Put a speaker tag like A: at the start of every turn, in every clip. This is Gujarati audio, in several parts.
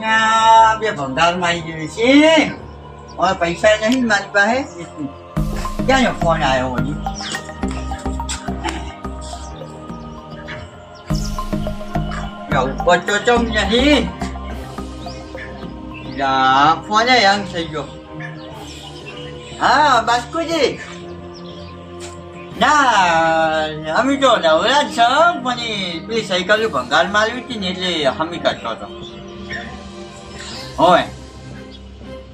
A: ભંગારમાં આવી ગયું છે. હવે પૈસા નહીં મારી પાસે. ક્યાં ફોન આવ્યો હજી ઉપર તો ચમ નહીં. ફોને હેંગ થઈ ગયો. હા, બાસ્કુજી. ના અમે તો નવરા છે પણ પેલી સાયકલ ભંગાર મારવી હતી ને, એટલે હમી કરતો હતો. હોય.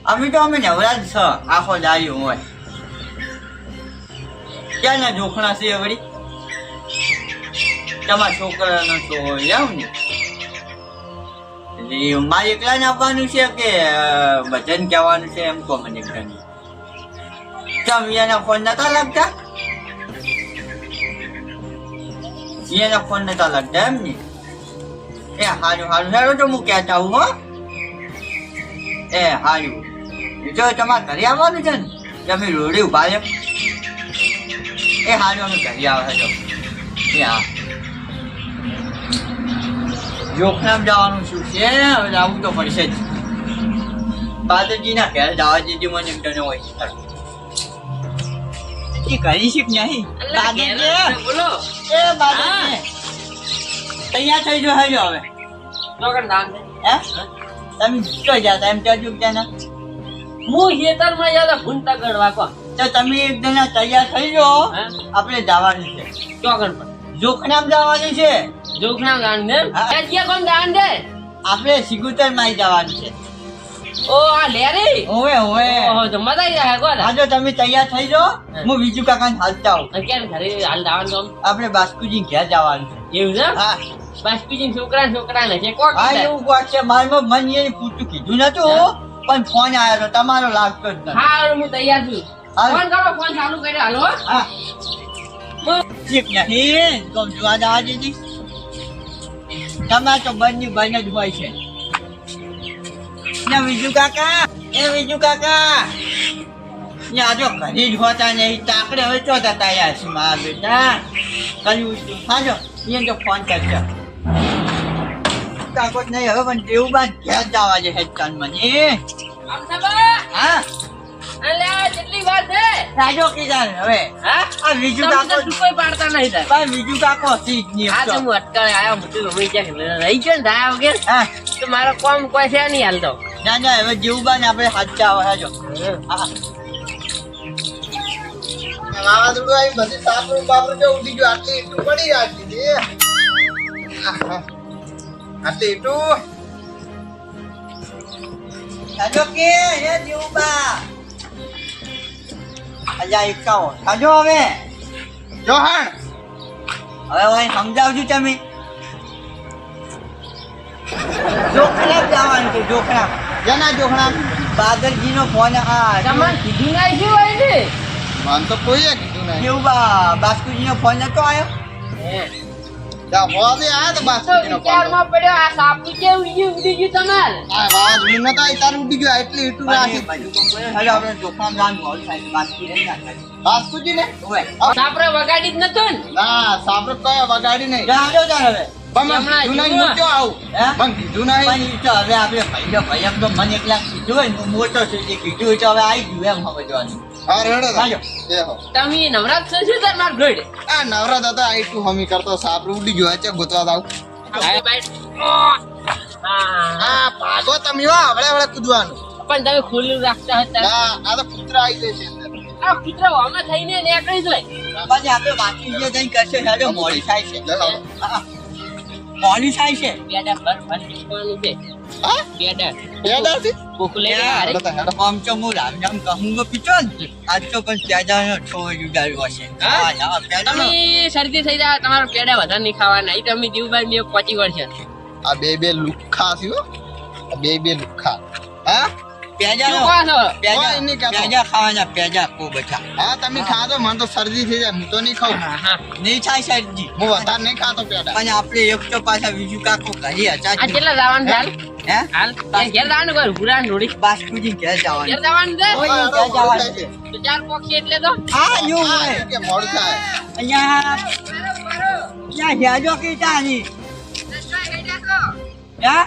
A: અમે તો અમે નવરા જ છ, આખો દાયું હોય. ક્યાંના જોખણા છે વળી? તમારા છોકરાનો તો એમ ને? એટલે મારે એકલા આપવાનું છે કે ભજન કહેવાનું છે એમ કહો મને એકલાને. કેમ એના ફોન નતા લાગતા? એના ફોન નતા લાગતા એમ ને? એ હારું હારું હેરો તો હું કહેતા હું હો. એ હાયું જો તમારે ઘરે આવવાનું છે ને? તમે રોડે ઊભા છે? એ હારું અમે ઘરે આવે છે. એ હા. જોખનામ જવાનું શું છે? હવે જવું તો પડશે જ. પાદરજીના ઘેર જવા જેજી મને એમ તને હોય એ કરી શીખ નહીં? પાદરજી
B: બોલો.
A: એ બાદરજી. તૈયાર થઈ જો હેજો હવે.
B: ચોકન નામ
A: હે. તમે ક્યાં જતા એમ ત્યાં ચૂક ના.
B: હું ખેતરમાં જતો ભૂંતા કરવા કો
A: તો તમે એક જણા તૈયાર થઈ જાઓ. આપણે જવાનું છે.
B: ચોકણ પર.
A: જોખણામ જવાનું છે.
B: જોખણામ દે.
A: હા.
B: ચાચિયા કોણ દાન દે?
A: આપણે સિગુતરમાં જવાનું છે.
B: ઓ આ લેરી
A: ઓવે ઓવે
B: ઓહો તો મજા આવી જાય કોણ?
A: હા તમે તૈયાર થઈ જાઓ
B: હું.
A: બીજું કાકા હાલતા આવું.
B: અત્યારે ઘરે હાલ દાવાનું
A: આપણે બાસ્કુજી ઘેર જવાનું છે.
B: એવું છે?
A: હા.
B: બસ બીજી છોકરા છોકરા ને છે કોણ
A: હા એવું વાત છે. મારું મન એ પૂછતું કીધું નતું? પણ ફોન આવ્યો તો તમારો લાગતો જ
B: હા હું તૈયાર છું. ફોન કરો ફોન ચાલુ કરી હાલો હો.
A: ઠીક નહીં કોમ જોવા જવા દીધી. તમારે તો બંને બંને જ હોય છે. ને બીજું કાકા એ બીજું કાકા. ને આજો ઘરે જ હોતા નહીં તાકડે હવે ચોતા તૈયાર યાર છે મારા બેટા. કયું છું. હા જો એને તો ફોન કરજો. જ નહીં હવે પણ દેવું બાદ ઘેર જવા છે હેડચાન મને હા. રાજો હવે? આ બીજું કાકો
B: પાડતા નહીં થાય.
A: પણ બીજું કાકો હતી જ નહીં
B: આ હું અટકાળે આયો મોટી ગમે ક્યાંક રહી ગયો ને ધાયા વગર
A: હા.
B: તો મારો કોમ કોઈ છે નહીં હાલતો.
A: ના ના હવે જેવું બને આપણે હાચા આવે હાજો હા.
C: વાવાઝોડું આવ્યું બધી. સાપરું બાપરું જે ઉડી ગયું. આટલી ઈંટું પડી આટલી દે આહા. આટલી ઈંટું
A: હાજો કે હે જેવું બા અજા એકાવો હાજો હવે
C: જોહાણ
A: હવે ભાઈ સમજાવજો તમે જોખણા જવાનું છે જોખણા
C: જેના જોખણા
A: બાદરજી નો ફોન આ
B: તમારે કીધું નહીં શું હોય છે
C: મન તો કોઈએ કીધું નહીં
A: જેવું બા બાસ્કુજી નો ફોન નતો આવ્યો
C: જા હોવાથી આયા તો
B: તો. વિચારમાં પડ્યો આ સાપુ કેવું ઉડી ઉડી ગયું તમારે
C: આ વાવાઝોડું નતા આવ્યું તારું ઉડી ગયું રાખી.
A: હાલો આપણે થાય નહીં
C: બાસ્કુજી ને
B: સાપરે વગાડી જ નતો ને?
C: ના સાપરું કયો વગાડી નહીં. મને? મને
A: હવે. મને મોટો છે જે કીધું હોય તો હવે આવી ગયું એમ સમજવાનું
C: હા રેડો
A: હાલો.
C: એ હો
B: તમે નવરાત છો છે તાર માર ઘોડે
C: આ નવરા હતા આઈ ઈંટું હમી કરતો સાપરું ઉડી ગયો છે ગોતવા દાવ
B: હા
C: ભાગો તમે હો હવળે હવળે કૂદવાનું
B: પણ તમે ખુલ્લું રાખતા હતા
C: આ તો કૂતરા આવી જશે
B: આ કૂતરો થઈને નીકળી જાય
A: પછી આપણે બાકી જે કંઈ કરશે હેડો મોડી થાય છે
C: લે
A: મોડી થાય છે
C: હા?
B: કોકલે.
A: આમ તો હું રામ રામ આજ તો પણ
B: હા?
A: હા,
B: તમે શરદી થઈ જાય તમારા પેડા વધારે નહીં ખાવાના. નહીં તમે જીવભાઈ બે પચી વર્ષ
C: આ બે બે લુખ્ખા છે આ બે બે લુખા. હા? તમે ખાધો મને તો શરદી થઈ જાય હું તો નહીં ખાઉં.
B: હા હા.
A: નહીં થાય સરજી
C: હું વધારે નહીં ખાતો પેડા
A: પણ આપણે એક તો પાછા બીજું કાકો
B: કરીએ કેટલા જવાનું
A: હે?
B: હાલ. ઘેર જવાનું કોઈ ભૂરા જોડી
A: બાસ્કુજી ઘેર
B: ઘેર
A: જવાનું.
B: જવાનું છે?
A: ઓય, ઘેર જવાનું.
C: છે.
B: તો ચાર પોખી એટલે તો?
A: હા એવું હોય.
C: કે મોડું થાય.
A: અહીંયા અહીંયા હેજો કીધા ની હે?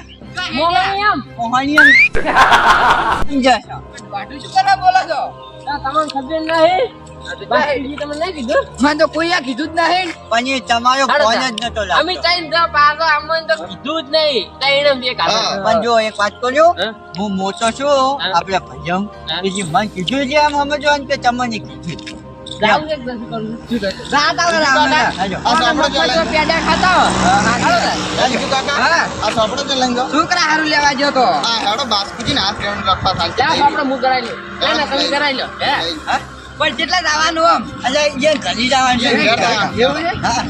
B: મોહણી એમ.
A: મોહણીયમ જશો
D: શું કરવા બોલો છો
B: તમને ખબર નહીં?
D: મને તો કોઈ કીધું જ નહીં.
A: પણ એ તમારો ફોન જ નતો લાગતો.
B: અમે તઈને તો પાછો અમને તો કીધું જ નહીં. તઈને બે કાઢો
A: પણ જો એક વાત કહ્યું
B: હું?
A: મોટો છું આપણે ભજમ. બીજી મન કીધું છે એમ સમજો કે તમને કીધું
D: છોકરા હારું લેવા ગયો તો.
C: બાસ્કુજી ના હાથ લેવાનું થાય.
B: જા?
D: પણ કેટલા જવાનું આમ
A: અલ્યા, એ ઘરી જવાનું છે.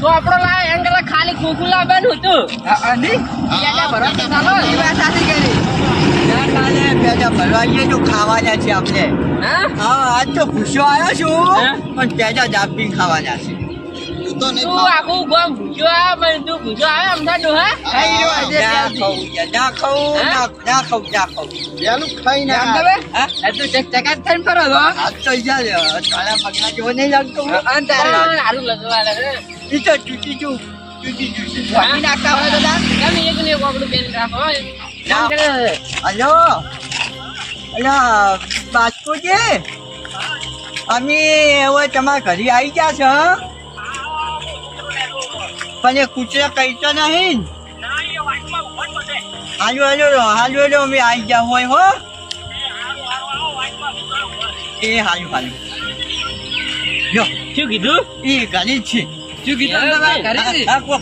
B: તો આપણો લા એમ કરતા ખાલી ખોખું લાવવાનું હતું.
D: વાત સાચી કરી.
A: કાલે પેલા ભરવા જઈએ તો ખાવાના છે આપણે.
B: હા?
A: આજ તો ખુશો આવ્યો છું? પણ પેલા જાપી ખાવાના છે
C: તું નહીં
B: તું. આખું ગામ ભૂજો આવે મને તું ભૂજો આવે આમ થાતું હા
D: ખાઈ રહ્યો આજે
A: ના યાર, ના ખાવું
B: હે?
A: ના ના ખાવું ના ખાવું
C: વહેલું ખાઈને
D: એમ
C: આ.
D: તમે?
A: હા?
D: આ તું ચક ચકાટ થઈને ફરો છો.
A: આજ તો યાર તારા પગના જેવો નહીં લાગતો
D: હા, અને તારે
B: સારું લગવા લાગે
A: ઈ તો તૂટી જુ તૂટી જુ
D: વાગી નાખતા હોય તો તાર.
B: તમે એક ને એક આપણું બેન રાખો.
A: ના.
B: આમ.
A: હલો અલા બાસ્કુજી અમે હવે તમારા ઘરે આવી ગયા છો પણ એ કૂતરા કહીતો તો નહીં. હાલો હાલો હાલો હાલો અમે આવી ગયા હોય હો. એ હાલું હાલું. જો
B: શું કીધું?
A: એ ઘરે છે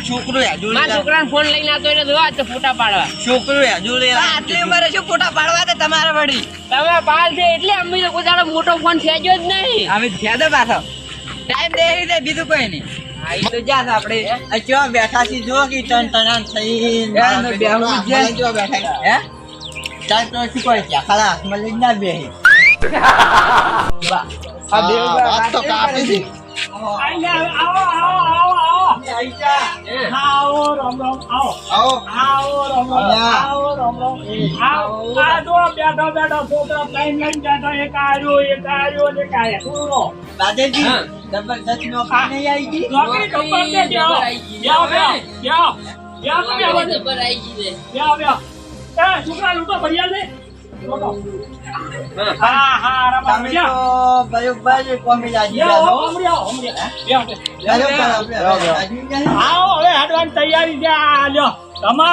A: છોકરો
B: ફોન લઈને આવતો ફોટા પાડવા.
A: છોકરો
D: આટલી ઉંમરે શું ફોટા પાડવા હતા તમારા વળી
B: તમે પાલ છે એટલે અમે તો મોટો ફોન ખેંચ્યો જ નહીં.
D: અમે થયા પાછો. ટાઈમ દે બીજું કોઈ નહીં. હા ઈ તો જ્યાં આપણે
A: આ બેઠા છે જો કે થઈ
D: બેહું
C: આ
D: જ
C: બેઠા
D: હે?
A: ચાલ તો શું ખાલા હાથમાં લઈને ના બેહે.
D: બા આ બે
C: વાત તો કાપી હતી. આવો
A: આવો. આવી. ગયા.
E: આવો. હવે હાડવાની તૈયારી છે આ લ્યો તમારો અમે તો કાયમ રમાડા હતા
A: આ તો કોઈ જોવા મજા છે.
B: આમ
A: ને.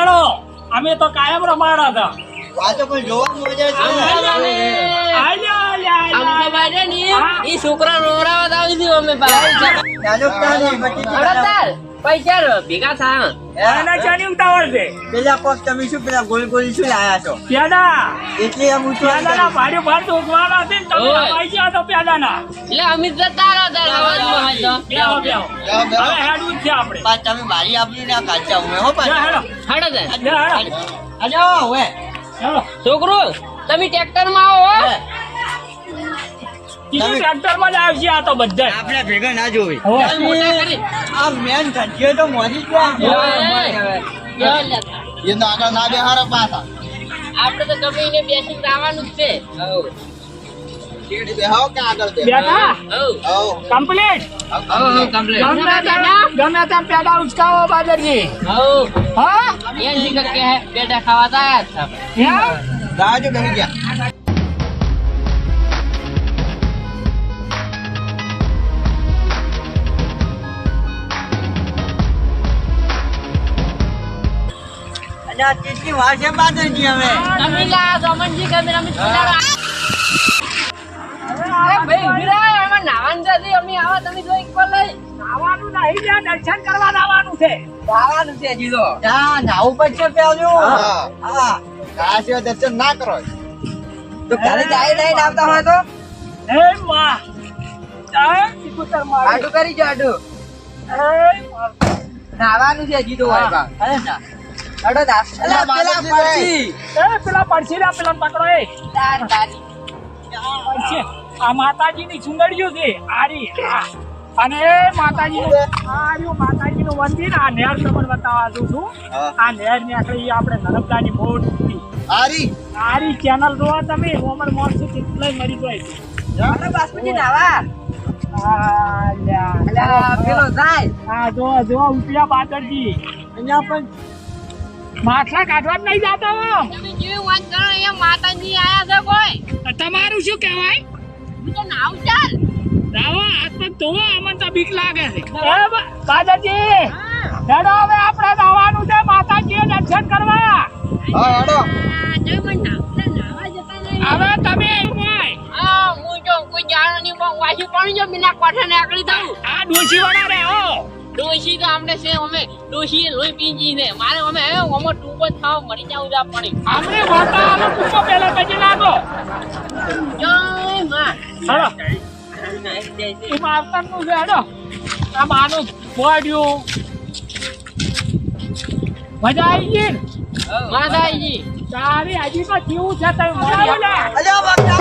B: તો અમે- તો
E: કાયમ
B: રમાડા હતા ઈ છોકરા રોવરાવા દાવી દીધું અમે
A: તારે
B: તાર, પૈસા ભેગા થા.
E: આના ચાની ઉતાવળ છે.
A: પેલા પગ તમે શું પેલા ગોલ ગોલ શું લાયા છો?
E: પેદા
A: એટલે
E: ભાડે ભાડ ઉગવાના છે તમે
B: ઓય.
E: તો
B: એટલે અમિત તાર અવાજમાં હોય
E: બેહો બેહો
C: બેહો, બેહો.
E: હવે હેડવું જ છે આપણે.
A: પણ તમે મારી આપણી ના કાચા હું હો
E: લે,
A: પાછા
E: હેડો.
B: હળો
E: હેડો.
A: હવે
B: છોકરો તમે ટ્રેક્ટરમાં આવો
E: ટ્રેક્ટરમાં જ આવશે આ તો બધા
A: આપણે ભેગા ના જોવી.
E: હોવે.
B: ચાલ મોટા કરી.
A: આ મેન ઘંટીઓ તો મોરી જ ગયા.
B: ઓય. ચાલ લે.
C: એના આગળ ના બેહારો પાછા.
B: આપણે તો ગમે એને બેસીને આવવાનું જ છે.
C: શેરડી
A: આ કેટલી વાર છે બાદરજી હવે.
B: તમે લા રમણજી અમે છોડાડો અરે ભાઈ ઊભી રહો, એમાં નાવાનું અમે આવો તમે જો એક પર લઈ.
E: આવવાનું નહીં જ્યાં દર્શન કરવા આવવાનું છે.
D: ખાવાનું છે હજી તો.
A: ના નાવું પડશે પેલું.
C: હા.
A: હા.
C: આ દર્શન ના કરો.
D: તો ઘરે જાય નહીં આવતા હોય તો?
E: હે માં જય સિકુતર મારું.
D: આટું કરી જો નાવાનું છે હજી ભાઈ
A: અરે ના.
D: અડો દા અલા,
C: અલા,
D: પેલા
C: બાજુથી
E: એ પેલા પડશે ને પેલા પકડો એ.
D: તાર તારી.
E: પડશે. આ માતાજીની સુંદરીઓ છે આરી અને માતાજી નું આ રહ્યું માતાજીનું મંદિર આ નહેર તમને બતાવવા દઉં છું. આ નહેર ને આપણે નર્મદાની મોટી
C: આરી.
E: આરી ચેનલ જોવા તમે ઓમર મોણસું કેટલાય મરી જાય
D: આપણે બાસ્કુજી નાવા.
E: આ લ્યા.
D: પેલો જાય.
E: આ જો જો ઉઠ્યા બાદરજી.
A: અહીંયા પણ
E: માછલા કાઢવા નહીં જાતો
B: તમે જેવી વાત કરો? અહીંયા માતાજી આયા છે કોઈ?
E: તમારું શું કહેવાય?
B: હું તો નાવ ચાલ
E: રાવા હાથ પગ ધોવો અમને તો બીક લાગે છે. એ હેડો હવે આપણે જવાનું છે. માતાજીએ દર્શન કરવા.
C: હા હેડો.
B: આ, જો મને નાવના નાવા જતા નહીં.
E: હવે તમે હોય.
B: હું જો કોઈ જાણો નહીં પણ વાસી પણ જો મીના કોઠે નીકળી દઉં.
E: આ ડોશી વાળા રે હો.
B: ડોશી તો આપણે છે અમે ડોશી લોહી પીજી ને મારે અમે અમે ટૂંકો થાવ મરી જાવ જા પાણી
E: આપણે. વાતા આલો ટૂંકો પેલા પછી લાગો
B: જય માં.
E: હેડો. એમાં આવતાનું છે હેડો. આ માનું પોડ્યું મજા આવી ગઈ? મજા
B: આવી ગઈ.
E: તારી આજી તો જીવું છે તમે મજા.
C: અલ્યા બાપા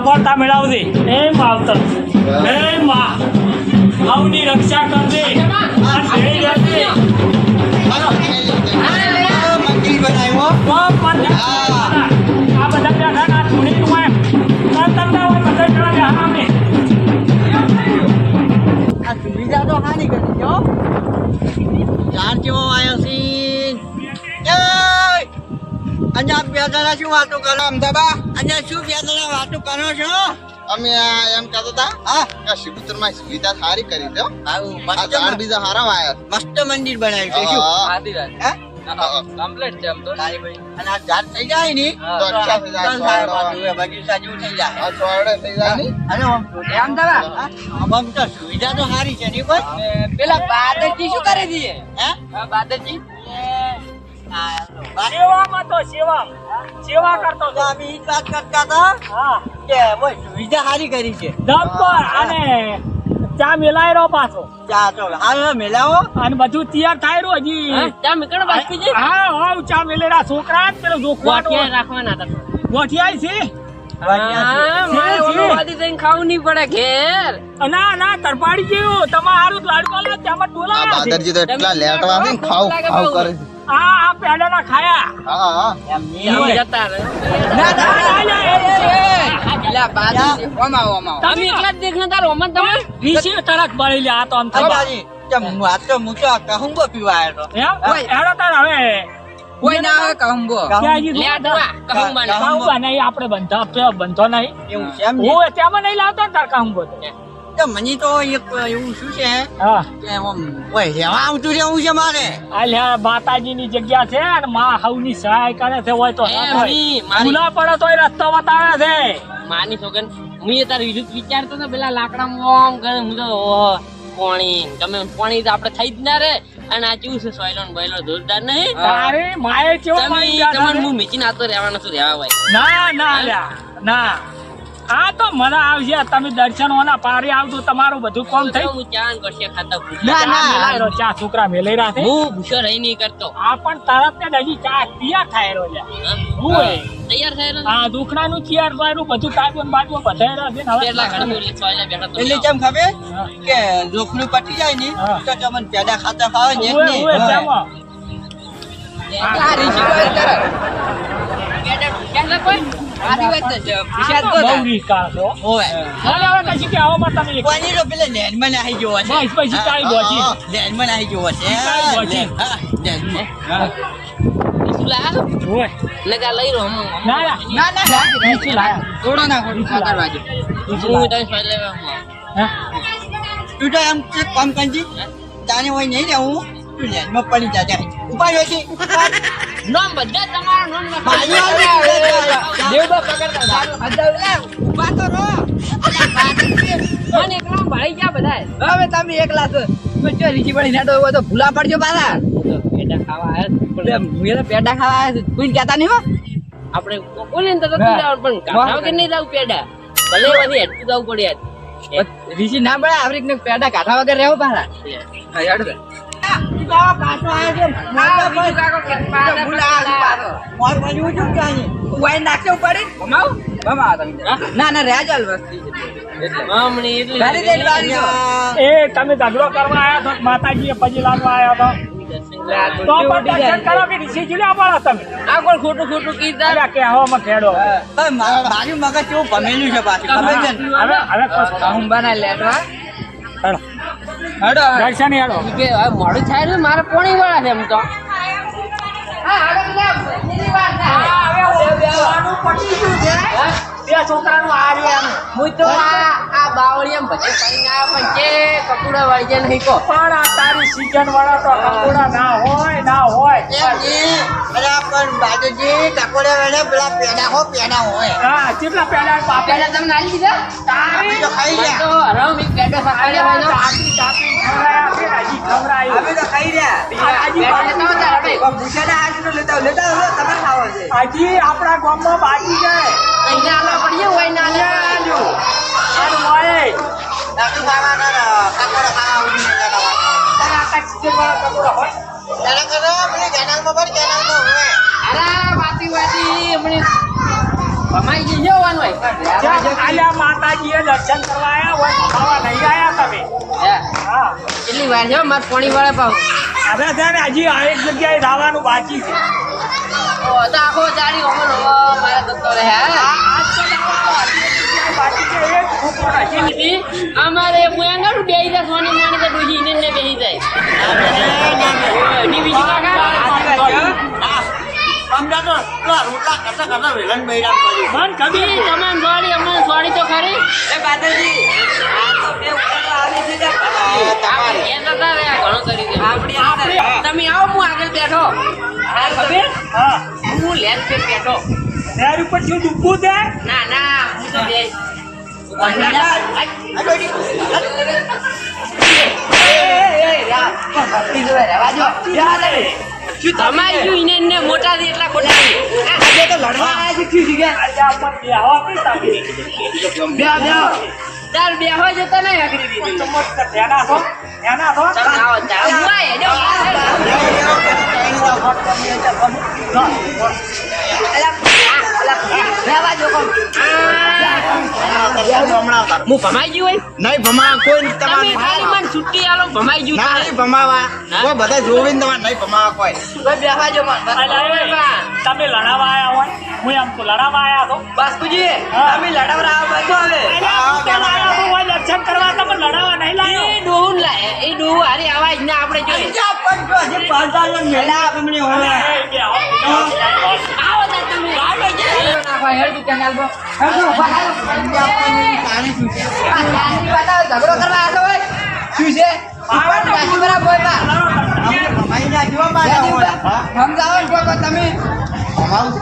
E: સફળતા મેળવજે. એ માવતર. હે માં. આવની રક્ષા કરજે.
A: મંદિર બનાવ્યો
E: જણા
A: સુવિધા તો હાની કરી. ચાર જેવો આવ્યો છે અહીંયા બે જણા શું વાતો કરો? અમદાબા અહીંયા શું બે વાતો કરો છો?
C: અમે એમ કહેતા હતા
A: હા.
C: કે શિબુતરમાં સુવિધા સારી કરી છે આ ઝાડ બીજા હારા વાયા.
A: મસ્ત મંદિર બનાવ્યું છે શું?
C: હા.
A: હે?
B: કમ્પ્લીટ છે આમ તો
A: તારી ભાઈ. અને આ ઝાડ થઈ જાય ને
C: તો અચ્છા થઈ જાય,
A: અસલ થાય
C: છોડવા.
A: પાછું, એ બગીચા જેવું થઈ જાય.
C: આ ચોરડે થઈ જાય ને?
A: અરે આમ તો આમ તો હા? આમ આમ તો સુવિધા તો સારી છે નહીં કોઈ?
B: પેલા બાદરજી શું કરે છે?
A: હે?
B: બાદરજી
A: હા, બાકી
E: સેવામાં તો સેવામાં. સેવા કરતો
A: તો અમે ઈ વાત કરતા હતા
E: હા
A: કે ઓય સુવિધા સારી કરી છે
E: ડબ્બર અને ચા મેલાય રહ્યો પાછો
A: ચા તો હાલ મેલાવો
E: અને બધું તૈયાર થાય રહ્યું હજી
B: ચા મીકણ બાકી છે
E: હા હોવ ચા છોકરા પેલો જોખવાટ
B: રાખવાના હતા
E: છે
B: હા,
C: તો એટલા લેટવા ખાવ ખાવ કરે છે.
E: આ આ પેડાના ખાયા
C: હા હા
A: એમ નહીં
B: જતા રહે.
E: ના ના ના, ના એ, એ, એ.
B: તમે એકલા જ દેખને તારો અમન તમે
E: વીસી તરત બળી લે આ તો આમ
A: હા, બાજી. ચમ, હું આ તો હું કહુંબો પીવા આવ્યો હતો.
E: એમ? હેડો તાર હવે
D: કોઈ ના આવે કહુંબો
E: ત્યાં હજી
B: લે
E: જોવા
B: આટવા, કહું બાને.
A: કહું.
E: કાહુંબા નહીં આપણે બંધા બંધો નહીં
A: એવું છે
E: હું ત્યાંમાં નહીં લાવતો તાર કાહુંબો તો.
A: તો મને તો એક એવું શું છે
E: હા
A: કે આમ, ઓય, રહેવા આવતું રહેવું છે મારે
E: આ લે માતાજીની જગ્યા છે અને માં હવની સહાય કરે છે હોય તો
B: એ મી, મારી
E: ભૂલા પડે તોય રસ્તો બતાવે છે
B: માની છોકન હું એ તાર વિરુદ્ધ વિચારતો પેલા લાકડા મોમ કરે હું તો પોણી પોણી તો આપણે થઈ જ ના રે અને આ કેવું છે સોયલો ને બોયલો નહીં
E: તારે માએ કેવો
B: તમે તમને? હું મીચીને આતો રહેવાનો છું રહેવા ભાઈ
E: ના ના ના આ તો મને આવશે તમે દર્શન હોના પારી આવજો તમારું બધું કોમ થઈ
B: હું ચાન કરશે ખાતા.
A: ના,
E: ચા મેલાય રહ્યો, ચા છોકરા મેલે રહ્યા છે.
B: હું ભૂખ્યો રહી નહીં કરતો.
E: આ પણ તરત ને હજી ચા પિયા થાય રહ્યો લ્યા.
B: હું. તૈયાર થયેલો
E: આ દુખણાનું ચિયાર બાયરું બધું ટાઈપો ને બાજુ બધાય રહે છે હવે
B: કેટલા ઘણા એટલે
A: કેમ ખબર? કે જોખનું પટી જાય ને તો તમને પેડા ખાતા ખાવે ને એક ને?
D: ને છે.
E: છો
A: નાહી તું તો એમ એક કામ કરજી. તાને હોય નહીં રહેવું તું નેનમાં પડી જા જાય ઉપાય હોય છે
B: નોમ બધા તમારા નોમ ના
A: ભાઈ આવે.
D: દેવબા પકડતા સારું. હજાર લે, ઊભા તો રહો.
B: મને એકલા ભાઈ ગયા બધાય.
D: હવે તમે એકલા છો તમે જો ઋષિભાઈ નેટો હોય તો ભૂલા પડજો પાછા.
B: પેડા ખાવા
D: પેડા ખાવા આવ્યા છું. કહેતા નહીં હો?
B: આપણે બોલે ને તો પણ કાઢા વગર નહીં જાવ પેડા? ભલે બધી હેઠું જવું પડે.
D: ઋષિ ના પડે આવરીક ને પેડા કાઢા વગર રહેવું પાછા. હા, તો.
A: મોર પડ્યું છું કાંઈ.
D: વાઈ નાખશે ઉપાડી ભમાવો? ભમાવો તમે. ના ના વસ્તી
E: એ તમે ઝઘડો કરવા આવ્યા છો માતાજી પછી લાગવા આવ્યા છો તો પણ દર્શન કરો કે ઋષિજી લે પાડો તમે
B: આ કોણ ખોટું ખોટું કીધા
E: કે ખેડો
A: હવે મા- મારું મગજ કેવું ભમેલું છે પાછું?
E: હવે હવે
D: લેટવા
E: હેડો.
D: હડો.
E: હેડો
B: કે મોડું થાય ને મારે પોણી વાળા છે એમ તો.
E: બે છોકરાનું આ રહ્યું એમ.
B: હું તો આ આ બાવળી એમ ભજે કરીને ના પણ કે કપૂડા વાળી જાય નહીં કો
E: પણ આ તારી season વાળા તો કંકોડા ના હોય ના હોય.
A: અરે પણ બાજુજી ટકોરે વેળે પેલા પેડા હો પેડા હોય.
E: હા કેટલા પેડા?
B: તમને આલી દીધા?
A: તો ખાઈ
B: તો હરામ એક ભાઈ
A: તો ખાઈ રહ્યા.
B: લેતા હતા
A: લેતા લેતા તમે ખાવો છે.
E: હજી આપણા ગામમાં બાજી છે.
A: કરો પેલી કેનાલમાં ભર કેનાલમાં હોય
B: અરે વાતી વાતી હમણાં ભમાઈ જવાનું હોય.
E: માતાજીએ દર્શન કરવા આયા હોય ખાવા નહીં આયા તમે.
B: હા? કેટલી વાર છે મારે પોણી વાળા પાવ
E: હવે છે ને હજી આ એક જગ્યાએ જવાનું બાકી છે.
B: ઓ તો આખો દાડી ઓમન મારા દત્તો રહે
E: આજ તો જવાનું હજી એક જગ્યાએ બાકી છે એક ખોખો હજી
B: જીતી અમારે મુયાંગાડું બેહી જાય સોની માણી તો ડોજી ને જાય. બીજી કાકા
A: અમને તો પેલા રોટલા કરતા વેલણ બૈરામ કર્યું
E: મન કદી
B: તમે તમને અમને સોડી તો ખરી
D: એ બાદલજી આ તો બે ઉપર આવી છે તમારે
B: એ ઘેર નતા ઘણો કરી દે
D: આપણી અંદર.
B: તમે આવો હું આગળ બેઠો
E: હા ખબર હા
B: હું લેન પે બેઠો
E: નહેર ઉપર શું ડૂબવું છે
B: ના ના હું તો બે
D: ભક્તિ આવે.
B: તમારી જો ઇને ને મોટા દે એટલા ખોટા
D: આજે તો લડવા આવ્યા છે શું?
E: આજે આપણને બે હવા કઈ તાપી
D: બે બે
B: તાર બે હોય જતા નહીં આગળ બી
E: ચમત્કાર ધ્યાના હો ધ્યાના
B: આવો. હું. જો
D: અલા, રહેવા દો કોમ.
B: હું ભમાઈ ગયું હોય?
A: નહીં ભમા કોઈ
B: તમે ખાલી મને છુટ્ટી આલો ભમાઈ ગયું
A: નહીં ભમાવા. કોઈ બધા જોવીને તમારે નહીં ભમાવા કોઈ.
D: ભાઈ બેહવા દો મને.
E: તમે લડાવા આયા હોય? હું એમ તો લડાવા આયા છો
D: બાસ્કુજી, તમે લડાવરા આવો બધો હવે.
E: અલા, હું તો લાયા છું, હોય દર્શન કરવા તમે લડાવા નહીં લાયો.
B: એ ડોહું લાય એ ડોહું હારી આવાજ ના આપણે જોઈએ આવો. તમે. આવો
D: હેડો તું કેનાલ હેડ જાનની બતાવો, ઝઘડો કરવા આવ્યો હોય? શું છે? ઉપર નાખી બરાબર હોય બા.
A: ભમાઈ ના કેવા પાછા હોય હા
D: સમજાવો કોઈ કોઈ તમે.
A: ભમાવું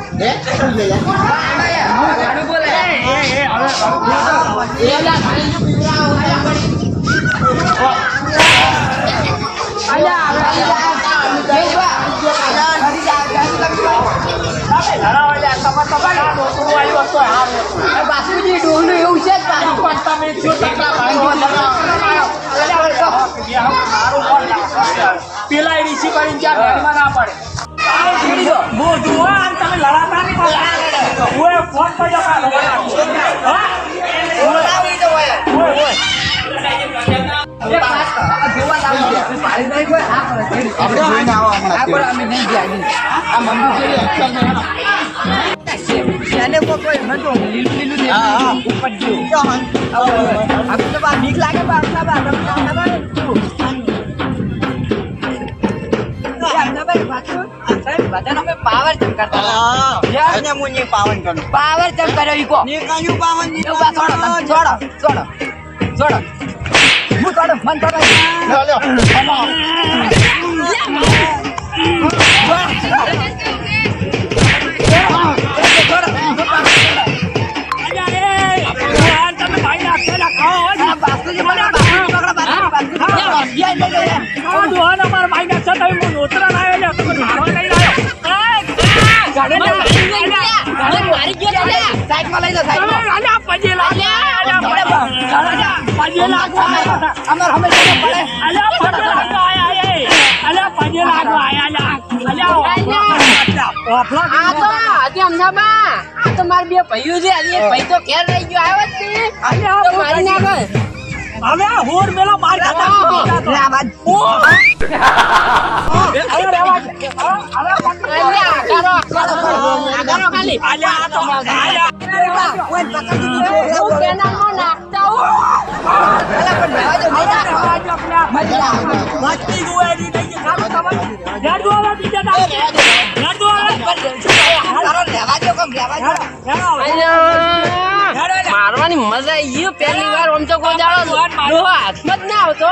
D: બાસ્કુજી, ડોહલું એવું છે.
E: તમે ઋષિ કરીને ત્યાં ઘરમાં ના પડે તમે લડાતા નહીં
D: બધાને અમે પાવર ચમ કરતા
A: પાવન કરું
D: પાવર ચમ કર્યો ઈ કો.
A: ની કયું પાવન
D: છોડો છોડો છોડો છોડો હું છોડો મન
E: અમાર
D: હંમેશા પડે
E: અલ્યા પજે લાગ આયા આયા અલ્યા પજે લાગ આયા અલ્યા. અલ્યા ઓફલા
B: આ તો આજે અમદાવાદ આ તો માર બે ભાઈઓ છે. એક ભાઈ તો ઘેર રહી ગયો. આવ્યો જ નહીં. તો મારી નાખે
E: હવે આ હોર મેલો માર ખાતા.
D: લે આ બાજુ.
B: અલ્યા આકારો આકારો ખાલી.
E: અલ્યા આ તો આયા
D: ઓય, પકડી
B: મારવાની મજા આવી ગયો પહેલી વાર આમ તો કોઈ દાડો હાથમાં જ ના આવતો.